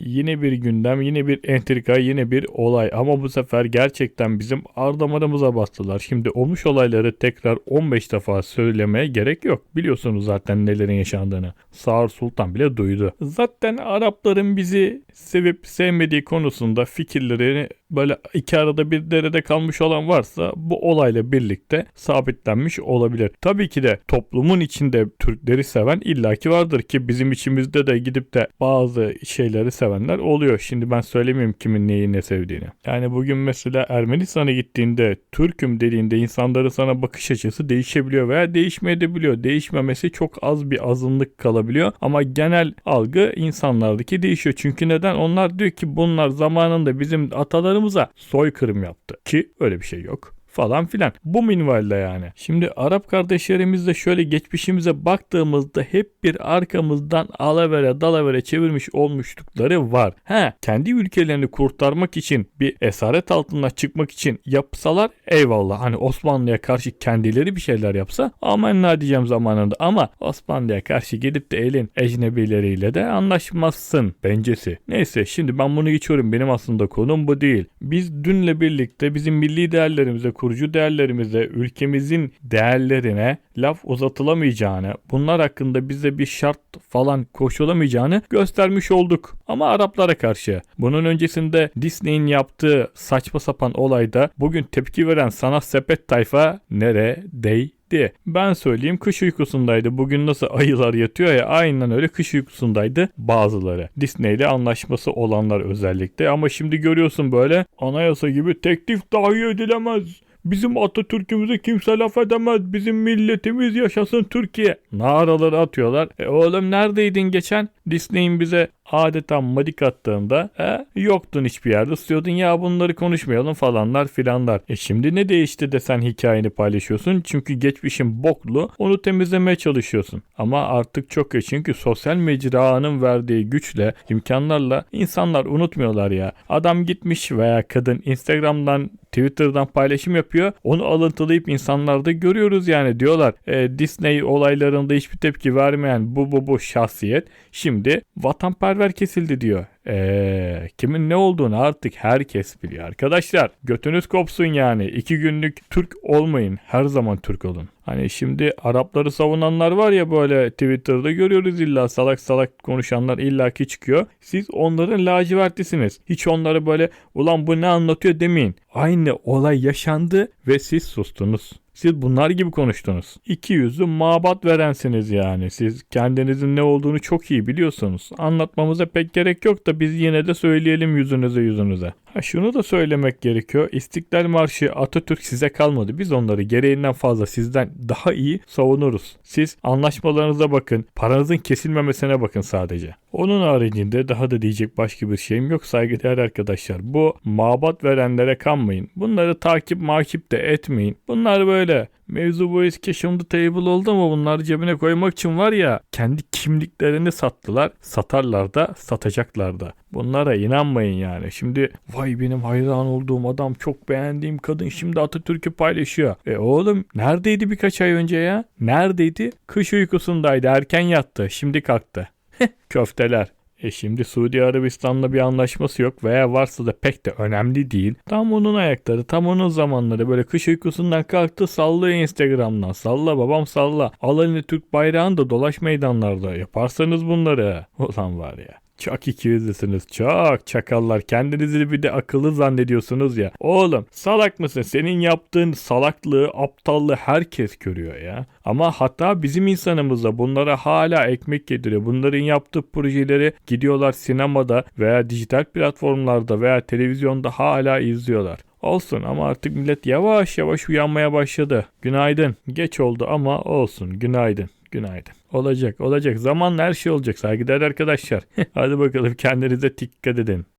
Yine bir gündem, yine bir entrika, yine bir olay. Ama bu sefer gerçekten bizim ardamarımıza bastılar. Şimdi olmuş olayları tekrar 15 defa söylemeye gerek yok. Biliyorsunuz zaten nelerin yaşandığını. Sağır Sultan bile duydu. Zaten Arapların bizi sevip sevmediği konusunda fikirlerini böyle iki arada bir derede kalmış olan varsa bu olayla birlikte sabitlenmiş olabilir. Tabii ki de toplumun içinde Türkleri seven illaki vardır ki bizim içimizde de gidip de bazı şeyleri sevenler oluyor. Şimdi ben söylemeyeyim kimin neyi ne sevdiğini. Yani bugün mesela Ermenistan'a gittiğinde Türk'üm dediğinde insanların sana bakış açısı değişebiliyor veya değişmeyebiliyor. Değişmemesi çok az bir azınlık kalabiliyor ama genel algı insanlardaki değişiyor. Çünkü neden? Onlar diyor ki bunlar zamanında bizim atalarımıza soykırım yaptı. Ki öyle bir şey yok falan filan. Bu minvalde yani. Şimdi Arap kardeşlerimizle şöyle geçmişimize baktığımızda hep bir arkamızdan alavere dalavere çevirmiş olmuşlukları var. He kendi ülkelerini kurtarmak için bir esaret altına çıkmak için yapsalar eyvallah. Hani Osmanlı'ya karşı kendileri bir şeyler yapsa amenna diyeceğim zamanında ama Osmanlı'ya karşı gidip de elin ecnebileriyle de anlaşmazsın bencesi. Neyse şimdi ben bunu geçiyorum. Benim aslında konum bu değil. Biz dünle birlikte bizim milli değerlerimize kurucu değerlerimize, ülkemizin değerlerine laf uzatılamayacağını, bunlar hakkında bize bir şart falan koşulamayacağını göstermiş olduk. Ama Araplara karşı. Bunun öncesinde Disney'in yaptığı saçma sapan olayda bugün tepki veren sanat sepet tayfa neredeydi? Ben söyleyeyim kış uykusundaydı. Bugün nasıl ayılar yatıyor ya aynen öyle kış uykusundaydı bazıları. Disney ile anlaşması olanlar özellikle ama şimdi görüyorsun böyle anayasa gibi teklif dahi edilemez. Bizim Atatürk'ümüze kimse laf edemez. Bizim milletimiz yaşasın Türkiye. Naraları atıyorlar. E oğlum neredeydin geçen? Disney'in bize adeta madik attığında e, yoktun hiçbir yerde. Istiyordun ya bunları konuşmayalım falanlar filanlar. E şimdi ne değişti de sen hikayeni paylaşıyorsun? Çünkü geçmişin boklu onu temizlemeye çalışıyorsun. Ama artık çok geç çünkü sosyal mecranın verdiği güçle, imkanlarla insanlar unutmuyorlar ya. Adam gitmiş veya kadın Instagram'dan Twitter'dan paylaşım yapıyor. Onu alıntılayıp insanlarda görüyoruz yani diyorlar. E, Disney olaylarında hiçbir tepki vermeyen bu bu bu şahsiyet şimdi vatanperver kesildi diyor. Eee kimin ne olduğunu artık herkes biliyor arkadaşlar. Götünüz kopsun yani. iki günlük Türk olmayın. Her zaman Türk olun. Hani şimdi Arapları savunanlar var ya böyle Twitter'da görüyoruz illa salak salak konuşanlar illaki çıkıyor. Siz onların lacivertlisiniz. Hiç onları böyle ulan bu ne anlatıyor demeyin. Aynı olay yaşandı ve siz sustunuz. Siz bunlar gibi konuştunuz. İki yüzlü mabat verensiniz yani. Siz kendinizin ne olduğunu çok iyi biliyorsunuz. Anlatmamıza pek gerek yok da biz yine de söyleyelim yüzünüze yüzünüze. Ha şunu da söylemek gerekiyor. İstiklal Marşı Atatürk size kalmadı. Biz onları gereğinden fazla sizden daha iyi savunuruz. Siz anlaşmalarınıza bakın. Paranızın kesilmemesine bakın sadece. Onun haricinde daha da diyecek başka bir şeyim yok saygıdeğer arkadaşlar. Bu mabat verenlere kanmayın. Bunları takip makip de etmeyin. Bunlar böyle Mevzu bu eski the table oldu ama bunları cebine koymak için var ya kendi kimliklerini sattılar. Satarlar da satacaklar da. Bunlara inanmayın yani. Şimdi vay benim hayran olduğum adam çok beğendiğim kadın şimdi Atatürk'ü paylaşıyor. E oğlum neredeydi birkaç ay önce ya? Neredeydi? Kış uykusundaydı erken yattı şimdi kalktı. Köfteler. E şimdi Suudi Arabistan'la bir anlaşması yok veya varsa da pek de önemli değil. Tam onun ayakları, tam onun zamanları böyle kış uykusundan kalktı sallıyor Instagram'dan. Salla babam salla. Al elini Türk bayrağını da dolaş meydanlarda. Yaparsanız bunları. Ulan var ya. Çok ikiyüzlüsünüz. Çok çakallar. Kendinizi bir de akıllı zannediyorsunuz ya. Oğlum salak mısın? Senin yaptığın salaklığı, aptallığı herkes görüyor ya. Ama hatta bizim insanımızda bunlara hala ekmek yediriyor. Bunların yaptığı projeleri gidiyorlar sinemada veya dijital platformlarda veya televizyonda hala izliyorlar. Olsun ama artık millet yavaş yavaş uyanmaya başladı. Günaydın. Geç oldu ama olsun. Günaydın. Günaydın. Olacak olacak. Zamanla her şey olacak saygıdeğer arkadaşlar. Hadi bakalım kendinize dikkat edin.